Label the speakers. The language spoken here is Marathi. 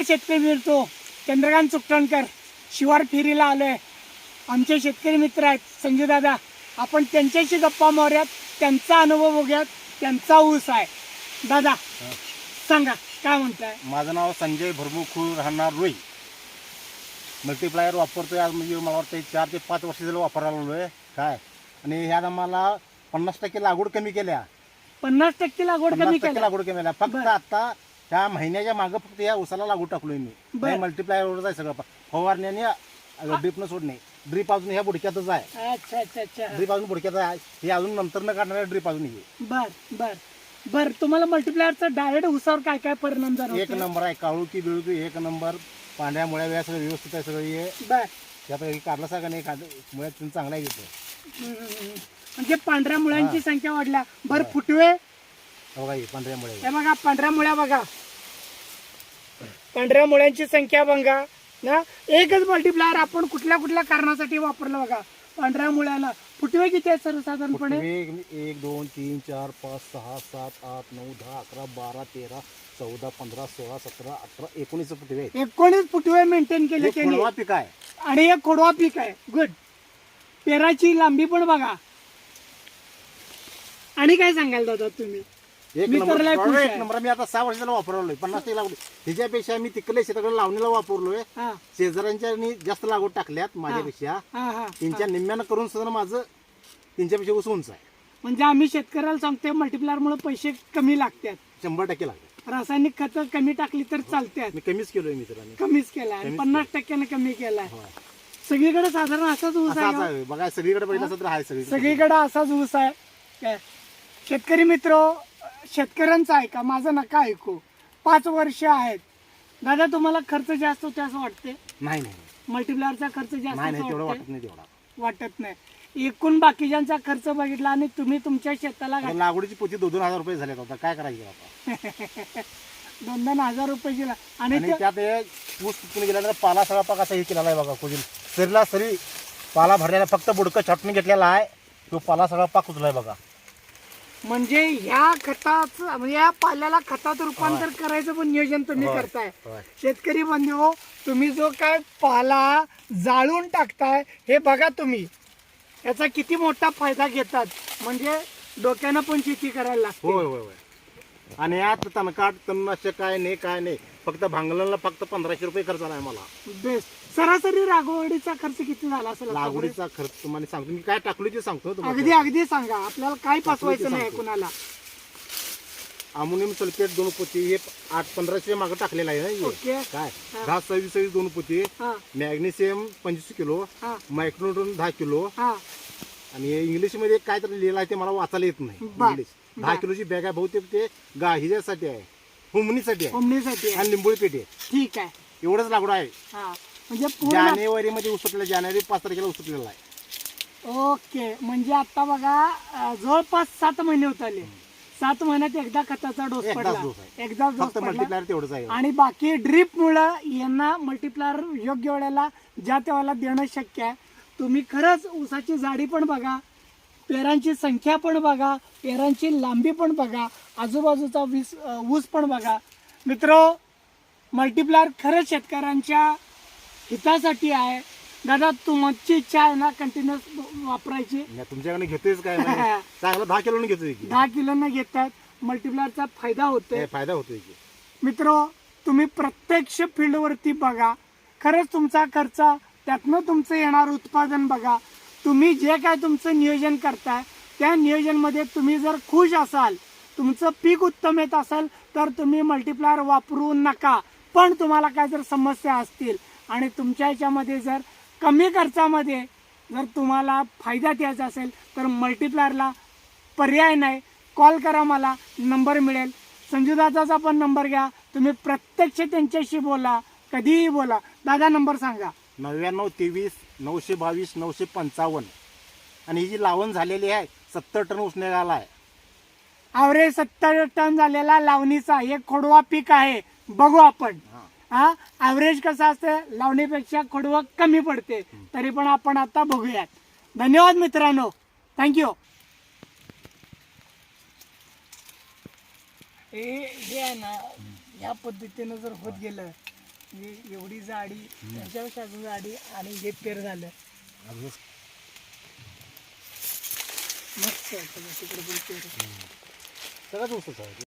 Speaker 1: नमस्कार शेतकरी मिळतो. चंद्रकांत सुकटणकर शिवार फेरीला आलोय. आमचे शेतकरी मित्र आहेत संजय दादा. आपण त्यांच्याशी गप्पा मारूयात त्यांचा अनुभव बघूयात त्यांचा ऊस आहे. दादा सांगा काय म्हणताय?
Speaker 2: माझं नाव संजय भरमुखूर राहणार रोई. मल्टीप्लायर वापरतोय आज म्हणजे मला वाटतं चार ते पाच वर्ष झालं वापरायला लागलोय. काय? आणि ह्यात आम्हाला पन्नास टक्के लागवड कमी केल्या.
Speaker 1: पन्नास टक्के लागवड
Speaker 2: पन्नास
Speaker 1: कमी
Speaker 2: टक्के
Speaker 1: केली
Speaker 2: लागवड कमी केल्या. फक्त
Speaker 1: बरं.
Speaker 2: आता ह्या महिन्याच्या मागं फक्त या उसाला लागू टाकलोय
Speaker 1: बरं.
Speaker 2: मी मल्टीप्लायरवरच आहे सगळं. फवारणी आणि ड्रिपनं सोडणे. ड्रिप अजून ह्या बुडक्यातच आहे.
Speaker 1: अच्छा अच्छा अच्छा.
Speaker 2: ड्रिप अजून बुडक्यात आहे. हे अजून नंतर न काढणार ड्रिप अजून हे.
Speaker 1: बर बर. बर तुम्हाला मल्टीप्लायरचा डायरेक्ट उसावर काय काय परिणाम झाला
Speaker 2: एक नंबर आहे. काळुकी बिळुकी एक नंबर. पांढऱ्या मुळ्या बिळ्या सगळं व्यवस्थित आहे सगळं हे.
Speaker 1: बर.
Speaker 2: हे काढलं सगळं का नाही काढ मुळ्यात तुम्ही चांगला आहे घेतो
Speaker 1: हम्म. म्हणजे पांढऱ्या मुळ्यांची संख्या वाढल्या. बर फुटवे.
Speaker 2: बघा हे पांढऱ्या मुळ्या
Speaker 1: हे बघा पांढऱ्या मुळ्या बघा. पांढऱ्या मुळ्यांची संख्या बघा. ना एकच मल्टीप्लायर आपण कुठल्या कुठल्या कारणासाठी वापरलं बघा. पांढऱ्या मुळ्याला. फुटवे किती आहेत सर्वसाधारणपणे?
Speaker 2: एक दोन तीन चार पाच सहा सात आठ नऊ दहा अकरा बारा तेरा चौदा पंधरा सोळा सतरा अठरा एकोणीस फुटवे आहेत.
Speaker 1: एकोणीस फुटवे मेंटेन केले
Speaker 2: हे
Speaker 1: त्यांनी.
Speaker 2: पीक आहे.
Speaker 1: आणि एक खोडवा पीक आहे. गुड पेराची लांबी पण बघा. आणि काय सांगाल दादा तुम्ही?
Speaker 2: एक
Speaker 1: मी तर
Speaker 2: नंबर
Speaker 1: खुश आहे.
Speaker 2: मी आता सहा वर्षाला वापरलोय पन्नास टक्के लागवड त्याच्यापेक्षा मी तिकडे शेताकडे लावणीला वापरलोय.
Speaker 1: हा.
Speaker 2: शेजाऱ्यांच्या जास्त लागवड टाकल्यात माझ्यापेक्षा.
Speaker 1: हा हा
Speaker 2: त्यांच्या निम्म्यानं करून सुद्धा माझं त्यांच्यापेक्षा ऊस उंच आहे.
Speaker 1: म्हणजे आम्ही शेतकऱ्याला सांगतोय मल्टीप्लायर मुळे पैसे कमी लागतात.
Speaker 2: शंभर टक्के लागले
Speaker 1: रासायनिक खत कमी टाकली तर चालतात.
Speaker 2: मी कमीच केलोय मित्रांनी.
Speaker 1: कमीच केलाय आणि पन्नास टक्क्याने कमी केलाय.
Speaker 2: होय.
Speaker 1: सगळीकडे साधारण असाच ऊस
Speaker 2: असं
Speaker 1: आहे
Speaker 2: असं
Speaker 1: हो.
Speaker 2: आहे. बघा सगळीकडे बघितलं असं तर आहे सगळीकडे.
Speaker 1: सगळीकडे असाच ऊस आहे. काय? शेतकरी मित्र शेतकऱ्यांचं ऐका माझं नका ऐकू. पाच वर्ष आहेत. दादा तुम्हाला खर्च जास्त होते असं वाटते
Speaker 2: नाही नाही.
Speaker 1: मल्टीप्लायरचा खर्च जास्त
Speaker 2: नाही नाही
Speaker 1: होतो
Speaker 2: तेवढं
Speaker 1: वाटते?
Speaker 2: वाटत नाही तेवढा.
Speaker 1: वाटत नाही. एकूण बाकीच्यांचा खर्च बघितला आणि तुम्ही तुमच्या शेताला
Speaker 2: लागवडीची पोती दोन दोन हजार रुपये झाले आता. काय करायचं आता?
Speaker 1: दोन दोन हजार रुपये दिला. आणि
Speaker 2: आणि
Speaker 1: ते-
Speaker 2: त्यात ऊस तिथून गेल्यानंतर पाला सगळा पाक असा हे केलेला आहे बघा कुठून. सरीला सरी पाला भरलेला फक्त बुडकं छाटून घेतलेला आहे. तो पाला सगळा पाक उचलाय बघा.
Speaker 1: म्हणजे ह्या खताच म्हणजे या पाल्याला खतात रूपांतर करायचं पण नियोजन तुम्ही
Speaker 2: होय.
Speaker 1: करताय.
Speaker 2: होय.
Speaker 1: शेतकरी बंधू तुम्ही जो काय पाला जाळून टाकताय हे बघा तुम्ही. याचा किती मोठा फायदा घेतात. म्हणजे डोक्यानं पण शेती करायला लागते.
Speaker 2: होय होय होय. आणि यात तणकाट तणनाशक काय नाही काय नाही. फक्त भांगलनला फक्त पंधराशे रुपये खर्च आला मला
Speaker 1: बेस्ट सरासरी लागवडीचा खर्च किती झाला असेल आतापर्यंत?
Speaker 2: लागवडीचा खर्च तुम्हाला सांगतो मी काय टाकलो ते सांगतो तुम्हाला.
Speaker 1: अगदी अगदी सांगा आपल्याला काय फसवायचं नाही
Speaker 2: सांगतो.
Speaker 1: कुणाला
Speaker 2: अमोनियम सल्फेट दोन पोती हे आठ पंधराशे मागं टाकलेलं आहे ना हे.
Speaker 1: ओके
Speaker 2: काय
Speaker 1: हा.
Speaker 2: दहा सव्वीस सव्वीस दोन पोती
Speaker 1: हा
Speaker 2: मॅग्नेशियम पंचवीस किलो
Speaker 1: हा
Speaker 2: मायक्रोडोन दहा किलो
Speaker 1: हा
Speaker 2: आणि इंग्लिशमध्ये काय तर लिहिलं आहे ते मला वाचायला येत नाही
Speaker 1: बर.
Speaker 2: इंग्लिश दहा
Speaker 1: बर.
Speaker 2: किलोची बॅग आहे बहुतेक ते गाहिऱ्यासाठी आहे हुमणीसाठी आहे.
Speaker 1: कोंबडीसाठी आहे.
Speaker 2: आणि लिंबोळी पेटी आहे.
Speaker 1: ठीक आहे.
Speaker 2: एवढंच लागवड आहे.
Speaker 1: हा. म्हणजे पूर्ण
Speaker 2: जानेवारी मध्ये उसटलेला जानेवारी पाच तारखेला उसटलेला आहे.
Speaker 1: ओके. म्हणजे आता बघा अं, जवळपास सात महिने होत आले सात महिन्यात एकदा खताचा डोस
Speaker 2: एकदाच
Speaker 1: पडला.
Speaker 2: आहे.
Speaker 1: एकदा डोस
Speaker 2: फक्त
Speaker 1: पडला.
Speaker 2: मल्टीप्लायर तेवढंच आहे.
Speaker 1: आणि बाकी ड्रीप मुळे यांना मल्टीप्लायर योग्य वेळेला ज्या तेव्हाला देणं शक्य आहे. तुम्ही खरंच ऊसाची जाडी पण बघा पेरांची संख्या पण बघा पेरांची लांबी पण बघा. आजूबाजूचा वीस ऊस पण बघा. मित्र मल्टीप्लायर खरंच शेतकऱ्यांच्या हितासाठी आहे. दादा तुमची इच्छा आहे ना कंटिन्युअस वापरायची.
Speaker 2: तुमच्याकडे घेतोयच काय? म्हणजे चांगला दहा किलो घेतोय की.
Speaker 1: दहा किलोनं घेतात. मल्टीप्लायरचा फायदा होतोय.
Speaker 2: फायदा होतोय की.
Speaker 1: मित्र तुम्ही प्रत्यक्ष फील्डवरती बघा. खरंच तुमचा खर्च त्यातनं तुमचं येणार उत्पादन बघा. तुम्ही जे काय तुमचं नियोजन करताय त्या नियोजनमध्ये तुम्ही जर खुश असाल तुमचं पीक उत्तम येत असेल तर तुम्ही मल्टीप्लायर वापरू नका. पण तुम्हाला काय जर समस्या असतील आणि तुमच्या याच्यामध्ये जर कमी खर्चामध्ये जर तुम्हाला फायदा द्यायचा असेल तर मल्टीप्लायरला पर्याय नाही. कॉल करा मला नंबर मिळेल. संजूदादाचा पण नंबर घ्या. तुम्ही प्रत्यक्ष त्यांच्याशी बोला कधीही बोला. दादा नंबर सांगा.
Speaker 2: नव्याण्णव तेवीस नऊशे बावीस नऊशे पंचावन्न. आणि ही जी लावण झालेली आहे सत्तर टन उसने आला आहे.
Speaker 1: आवरेज सत्तर टन झालेला लावणीचा एक खोडवा पीक आहे. बघू आपण. हा? ॲव्हरेज कसं असतं? लावणीपेक्षा खोडवं कमी पडते. तरी पण आपण आता बघूयात. धन्यवाद मित्रांनो. थँक्यू हे हे आहे ना या पद्धतीनं जर होत गेलं एवढी जाडी त्याच्यापेक्षा अजून जाडी आणि हे पेर झालं. मस्त तिकडे पण पेर.
Speaker 2: सगळ्याच ऊसच आहे